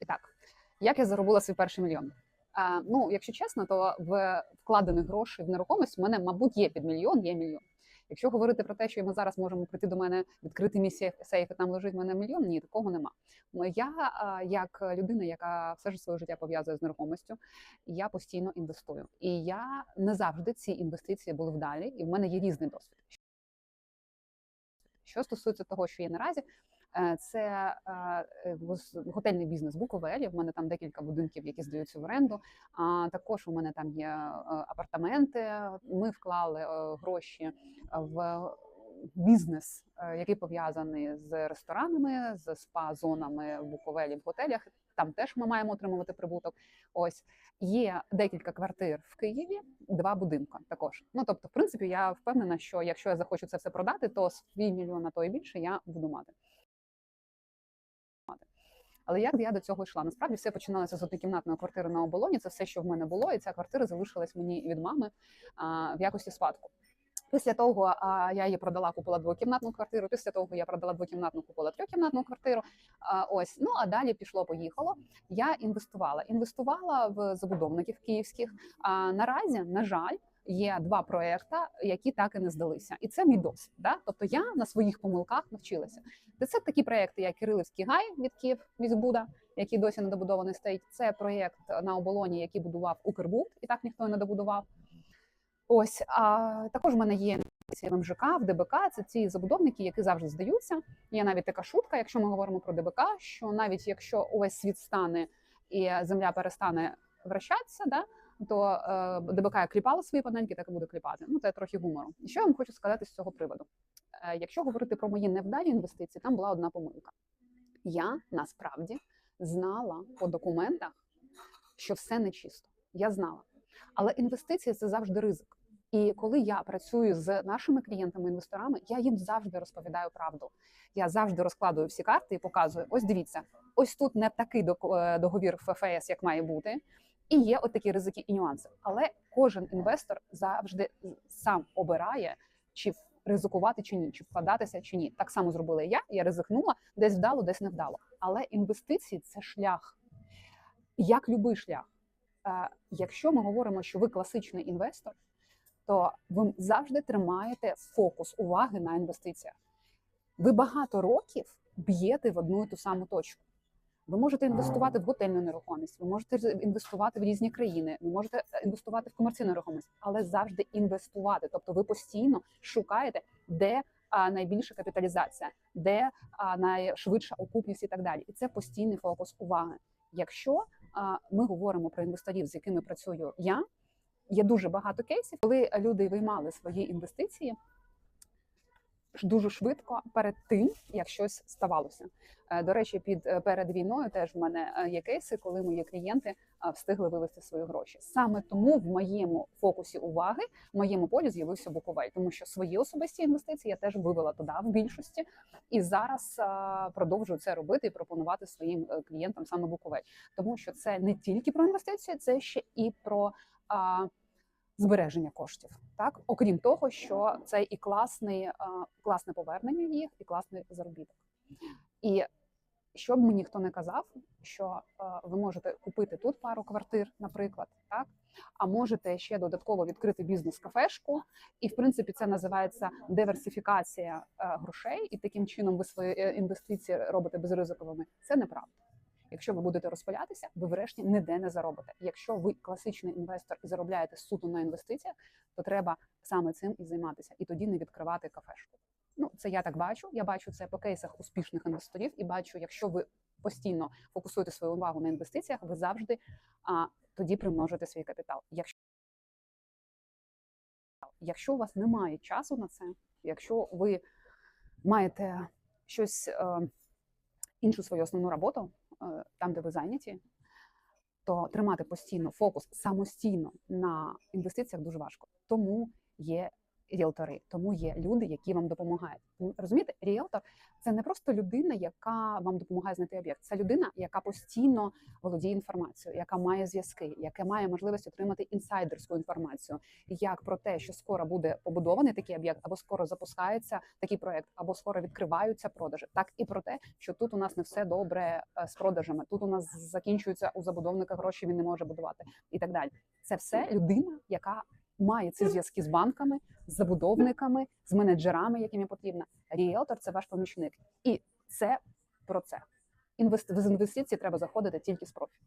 І так, як я заробила свій перший мільйон? А, ну, якщо чесно, то в вкладених грошей в нерухомість в мене, мабуть, є під мільйон, є мільйон. Якщо говорити про те, що ми зараз можемо прийти до мене, відкрити мій сейф, і там лежить в мене мільйон, ні, такого нема. Я як людина, яка все ж своє життя пов'язує з нерухомістю, я постійно інвестую. І я не завжди ці інвестиції були вдалі, і в мене є різний досвід. Що стосується того, що є наразі, це е, е, готельний бізнес Буковелі. В мене там декілька будинків, які здаються в оренду. А також у мене там є е, апартаменти. Ми вклали е, гроші в бізнес, е, який пов'язаний з ресторанами, з спа-зонами в Буковелі в готелях. Там теж ми маємо отримувати прибуток. Ось є декілька квартир в Києві, два будинка також. Ну тобто, в принципі, я впевнена, що якщо я захочу це все продати, то свій мільйон, а то і більше я буду мати. Але як я до цього йшла? Насправді все починалося з однокімнатної квартири на оболоні. Це все, що в мене було, і ця квартира залишилась мені від мами а, в якості спадку. Після того а, я її продала, купила двокімнатну квартиру. Після того я продала двокімнатну, купила трьохкімнатну квартиру. А, ось ну а далі пішло, поїхало. Я інвестувала. Інвестувала в забудовників київських. А наразі, на жаль, є два проекти, які так і не здалися, і це мій досвід. Да? Тобто я на своїх помилках навчилася. Це такі проекти, як Кирилівський гай від Київ Міськбуда, який досі не добудований стоїть. Це проєкт на оболоні, який будував Укрбуд, і так ніхто не добудував. Ось а також в мене є в МЖК, в ДБК. Це ці забудовники, які завжди здаються. Є навіть така шутка, якщо ми говоримо про ДБК, що навіть якщо увесь світ стане і земля перестане вращатися, да, то е, ДБК як кліпало свої панельки, так і буде кліпати. Ну це трохи гумору. І що я вам хочу сказати з цього приводу? Е, якщо говорити про мої невдалі інвестиції, там була одна помилка. Я насправді знала по документах, що все нечисто. Я знала. Але інвестиції це завжди ризик. І коли я працюю з нашими клієнтами-інвесторами, я їм завжди розповідаю правду. Я завжди розкладую всі карти і показую: ось дивіться, ось тут не такий е, договір ФФС, як має бути, і є от такі ризики і нюанси. Але кожен інвестор завжди сам обирає, чи ризикувати чи ні, чи вкладатися чи ні. Так само зробила я. Я ризикнула, десь вдало, десь не вдало. Але інвестиції це шлях, як любий шлях. Е, Якщо ми говоримо, що ви класичний інвестор, то ви завжди тримаєте фокус уваги на інвестиціях. Ви багато років б'єте в одну і ту саму точку. Ви можете інвестувати в готельну нерухомість, ви можете інвестувати в різні країни, ви можете е, інвестувати в комерційну нерухомість, але завжди інвестувати. Тобто ви постійно шукаєте, де найбільша капіталізація, де найшвидша окупність і так далі. І це постійний фокус уваги. Якщо ми говоримо про інвесторів, з якими працюю я, є дуже багато кейсів, коли люди виймали свої інвестиції дуже швидко перед тим, як щось ставалося. Е, До речі, під е, перед війною теж в мене е, є кейси, коли мої клієнти встигли вивести свої гроші. Саме тому в моєму фокусі уваги, в моєму полі з'явився Буковель, тому що свої особисті інвестиції я теж вивела туди в більшості, і зараз продовжую це робити і пропонувати своїм клієнтам саме Буковель, тому що це не тільки про інвестиції, це ще і про. Збереження коштів, так окрім того, що це і класний, е, класне повернення їх, і класний заробіток. І щоб мені ніхто не казав, що е, ви можете купити тут пару квартир, наприклад, так а можете ще додатково відкрити бізнес-кафешку, і в принципі це називається диверсифікація е, грошей, і таким чином ви свої інвестиції робите безризиковими. Це неправда. Якщо ви будете розпилятися, ви врешті ніде не заробите. Якщо ви класичний інвестор і заробляєте суто на інвестиціях, то треба саме цим і займатися, і тоді не відкривати кафешку. Ну, це я так бачу. Я бачу це по кейсах успішних інвесторів, і бачу, якщо ви постійно фокусуєте свою увагу на інвестиціях, ви завжди а, тоді примножите свій капітал. Якщо якщо у вас немає часу на це, якщо ви маєте щось е, іншу свою основну роботу, там, де ви зайняті, то тримати постійно фокус самостійно на інвестиціях дуже важко. Тому є ріелтори, тому є люди, які вам допомагають. Розумієте, ріелтор це не просто людина, яка вам допомагає знайти об'єкт. Це людина, яка постійно володіє інформацією, яка має зв'язки, яка має можливість отримати інсайдерську інформацію, як про те, що скоро буде побудований такий об'єкт, або скоро запускається такий проект, або скоро відкриваються продажі. Так і про те, що тут у нас не все добре е, з продажами. Тут у нас закінчуються у забудовника гроші, він не може будувати і так далі. Це все людина, яка має ці зв'язки з банками, з забудовниками, з менеджерами, яким я потрібна. Ріелтор це ваш помічник, і це про це. Інвест... в інвестиції треба заходити тільки з профі.